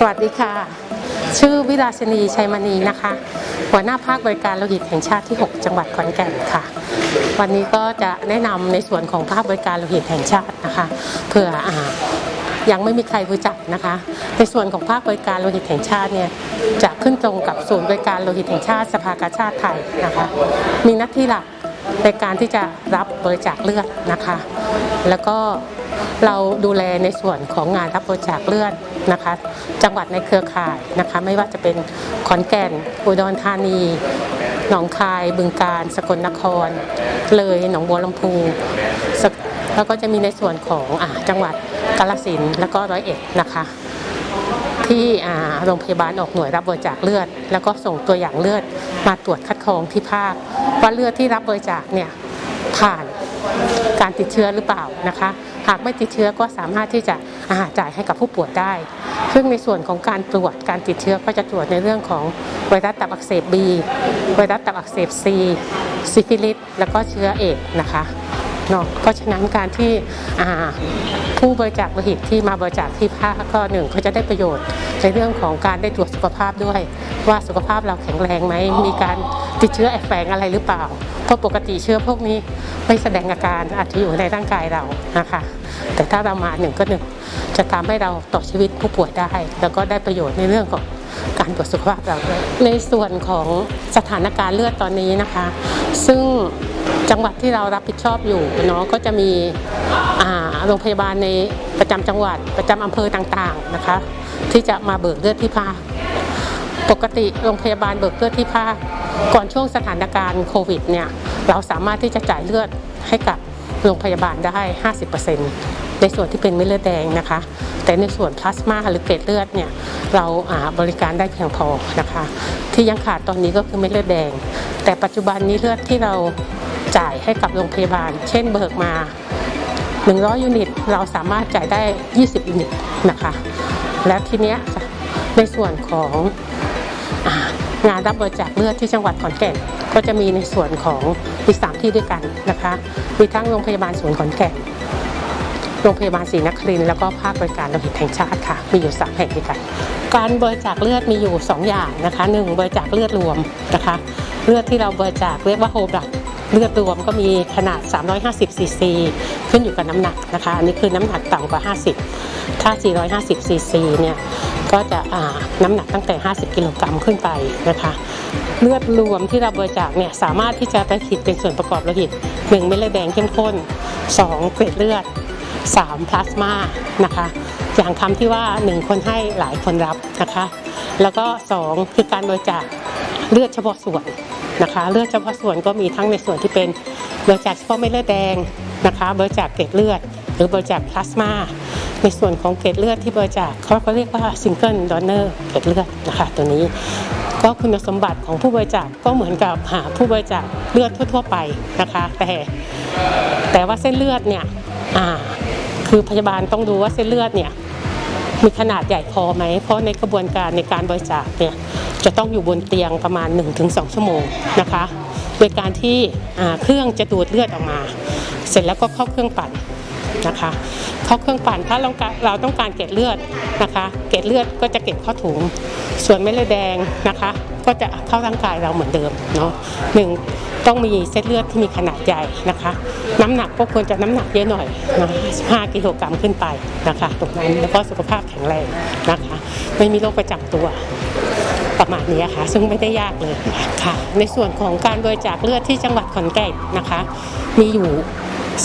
สวัสดีค่ะ ชื่อวิราชนีชัยมณีนะคะ หัวหน้าภาคบริการโลหิตแห่งชาติที่ 6 จังหวัดขอนแก่นค่ะ วันนี้ก็จะแนะนำในส่วนของภาคบริการโลหิตแห่งชาตินะคะเผื่ออายังไม่มีใครรู้จักนะคะ ในส่วนของภาคบริการโลหิตแห่งชาติเนี่ยจะขึ้นตรงกับศูนย์บริการโลหิตแห่งชาติสภากาชาติไทยนะคะ มีหน้าที่หลักในการที่จะรับบริจาคเลือดนะคะ แล้วก็ เราดูแลในส่วนของงานรับบริจาคเลือดนะคะ จังหวัดในเครือข่ายนะคะ ไม่ว่าจะเป็นขอนแก่น อุดรธานี หนองคาย บึงกาฬสกลนคร เลยหนองบัวลำพูแล้วก็จะมีในส่วนของอจังหวัดกาฬสินธุ์แล้วก็ร้อยเอ็ดนะคะที่โรงพยาบาลออกหน่วยรับบริจาคเลือด แล้วก็ส่งตัวอย่างเลือดมาตรวจคัดกรองที่ภาคว่าเลือดที่รับบริจาคเนี่ยผ่าน การติดเชื้อหรือเปล่านะคะ หากไม่ติดเชื้อก็สามารถที่จะอาหารจ่ายให้กับผู้ป่วยได้ ซึ่งในส่วนของการตรวจการติดเชื้อก็จะตรวจในเรื่องของไวรัสตับอักเสบ B ไวรัสตับอักเสบ C ซิฟิลิสแล้วก็เชื้อเอดนะคะเนาะเพราะฉะนั้นการที่ผู้บริจาคโลหิตที่มาบริจาคที่ภาคก็หนึ่งเขาจะได้ประโยชน์ในเรื่องของการได้ตรวจสุขภาพด้วย ว่าสุขภาพเราแข็งแรงไหมมีการติดเชื้อแอบแฝงอะไรหรือเปล่า เพราะปกติเชื้อพวกนี้ไม่แสดงอาการอาจจะอยู่ในร่างกายเรานะคะ แต่ถ้าเรามาหนึ่งก็หนึ่งจะทำให้เราต่อชีวิตผู้ป่วยได้ แล้วก็ได้ประโยชน์ในเรื่องของการตรวจสุขภาพเราด้วยในส่วนของสถานการณ์เลือดตอนนี้นะคะ ซึ่งจังหวัดที่เรารับผิดชอบอยู่เนาะก็จะมีโรงพยาบาลในประจำจังหวัดประจำอำเภอต่างๆนะคะ ที่จะมาเบิกเลือดที่ภาค ปกติโรงพยาบาลเบิกเลือดที่ภาคก่อนช่วงสถานการณ์โควิดเนี่ยเราสามารถที่จะจ่ายเลือดให้กับโรงพยาบาลได้ 50%ในส่วนที่เป็นเม็ดเลือดแดงนะคะ แต่ในส่วนพลาสมาหรือเกล็ดเลือดเนี่ยเราบริการได้เพียงพอนะคะ ที่ยังขาดตอนนี้ก็คือเม็ดเลือดแดง แต่ปัจจุบันนี้เลือดที่เราจ่ายให้กับโรงพยาบาล เช่นเบิกมา 100 ยูนิต เราสามารถจ่ายได้ 20 ยูนิตนะคะ และทีเนี้ยในส่วนของ งานรับบริจาคเลือดที่จังหวัดขอนแก่น ก็จะมีในส่วนของมีสามที่ด้วยกันนะคะ มีทั้งโรงพยาบาลศูนย์ขอนแก่น โรงพยาบาลศรีนครินทร์แล้วก็ภาคบริการโลหิตแห่งชาติค่ะ มีอยู่3แห่งด้วยกัน การบริจาคเลือดมีอยู่ 2 อย่างนะคะหนึ่งบริจาคเลือดรวมนะคะ เลือดที่เราบริจาคเรียกว่าโฮบลัดเลือดรวมก็มีขนาด 350 ซีซี ขึ้นอยู่กับน้ำหนักนะคะ อันนี้คือน้ำหนักต่ำกว่า 50 ถ้า 450 ซีซีเนี่ย ก็จะอ่าน้ำหนักตั้งแต่ 50 กิโลกรัมขึ้นไปนะคะ เลือดรวมที่เราบริจาคเนี่ยสามารถที่จะไปผลิตเป็นส่วนประกอบโลหิต 1 เม็ดเลือดแดงเข้มข้น 2 เกล็ดเลือด 3 พลาสมานะคะ อย่างคำที่ว่า 1 คนให้หลายคนรับนะคะ แล้วก็ 2 คือการบริจาคเลือดเฉพาะส่วนนะคะ เลือดเฉพาะส่วนก็มีทั้งในส่วนที่เป็นบริจาคเฉพาะเม็ดเลือดแดงนะคะบริจาคเกล็ดเลือด หรือบริจาคพลาสมา ในส่วนของเกล็ดเลือดที่บริจาคเขาก็เรียกว่าซิงเกิลดอนเนอร์เกล็ดเลือดนะคะตัวนี้ ก็คุณสมบัติของผู้บริจาคก็เหมือนกับหาผู้บริจาคเลือดทั่ว ๆ ไปนะคะแต่แต่ว่าเส้นเลือดเนี่ยคือพยาบาลต้องดูว่าเส้นเลือดเนี่ยมีขนาดใหญ่พอไหม เพราะในกระบวนการในการบริจาคเนี่ยจะต้องอยู่บนเตียงประมาณ 1-2 ชั่วโมงนะคะ โดยการที่เครื่องจะดูดเลือดออกมา เสร็จแล้วก็เข้าเครื่องปั่น นะคะเข้าเครื่องปั่นถ้าเราเราต้องการเกล็ดเลือดนะคะ เกล็ดเลือดก็จะเก็บเข้าถุง ส่วนเม็ดเลือดแดงนะคะ ก็จะเข้าร่างกายเราเหมือนเดิมเนาะหนึ่งต้องมีเส้นเลือดที่มีขนาดใหญ่นะคะ น้ำหนักก็ควรจะน้ำหนักเยอะหน่อยนะ5กิโลกรัมขึ้นไปนะคะตรงนั้นแล้วก็สุขภาพแข็งแรงนะคะ ไม่มีโรคประจำตัวประมาณนี้ค่ะ ซึ่งไม่ได้ยากเลยค่ะ ในส่วนของการบริจาคเลือดที่จังหวัดขอนแก่นนะคะ มีอยู่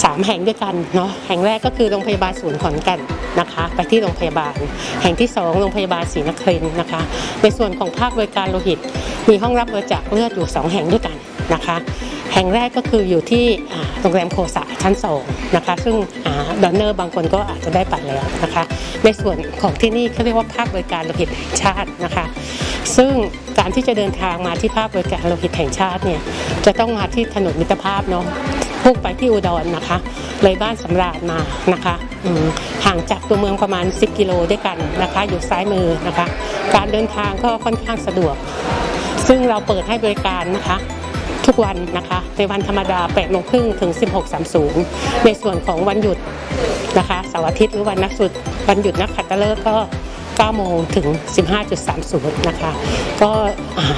3 แห่งด้วยกันเนาะแห่งแรกก็คือโรงพยาบาลศูนย์ขอนแก่นนะคะ ไปที่โรงพยาบาล แห่งที่ 2 โรงพยาบาลศรีนครินนะคะ ในส่วนของภาคบริการโลหิต มีห้องรับบริจาคเลือดอยู่ 2 แห่งด้วยกันนะคะ แห่งแรกก็คืออยู่ที่โรงแรมโคสะชั้น2นะคะซึ่งดอนเนอร์บางคนก็อาจจะได้ปัดแล้วนะคะ ในส่วนของที่นี่เขาเรียกว่าภาคบริการโลหิตแห่งชาตินะคะ ซึ่งการที่จะเดินทางมาที่ภาคบริการโลหิตแห่งชาติเนี่ยจะต้องมาที่ถนนมิตรภาพเนาะ พุ่งไปที่อุดรนะคะ เลยบ้านสำราญมานะคะห่างจากตัวเมืองประมาณ 10 กิโลด้วยกันนะคะ อยู่ซ้ายมือนะคะ การเดินทางก็ค่อนข้างสะดวก ซึ่งเราเปิดให้บริการนะคะทุกวันนะคะในวันธรรมดา8โมงครึ่งถึง 16.30 ในส่วนของวันหยุดนะคะเสาร์อาทิตย์หรือวันนักสุดวันหยุดนักขัตฤกษ์ก็ 9 โมงถึง 15.30 นะคะ ก็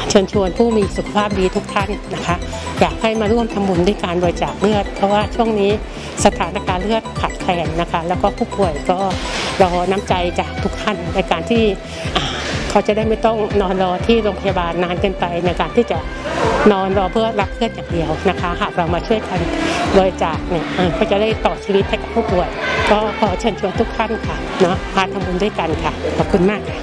เชิญชวนผู้มีสุขภาพดีทุกท่านนะคะ อยากให้มาร่วมทำบุญด้วยการบริจาคเลือด เพราะว่าช่วงนี้สถานการณ์เลือดขาดแคลนนะคะ แล้วก็ผู้ป่วยก็รอน้ำใจจากทุกท่านในการที่ เขาจะได้ไม่ต้องนอนรอที่โรงพยาบาลนานเกินไปในการที่จะนอนรอเพื่อรับเลือดอย่างเดียวนะคะ หากเรามาช่วยกันบริจาคเนี่ยอ่าก็จะได้ต่อชีวิตให้กับผู้ป่วย ก็ขอเชิญชวนทุกท่านค่ะเนาะพาทำบุญด้วยกันค่ะขอบคุณมากค่ะ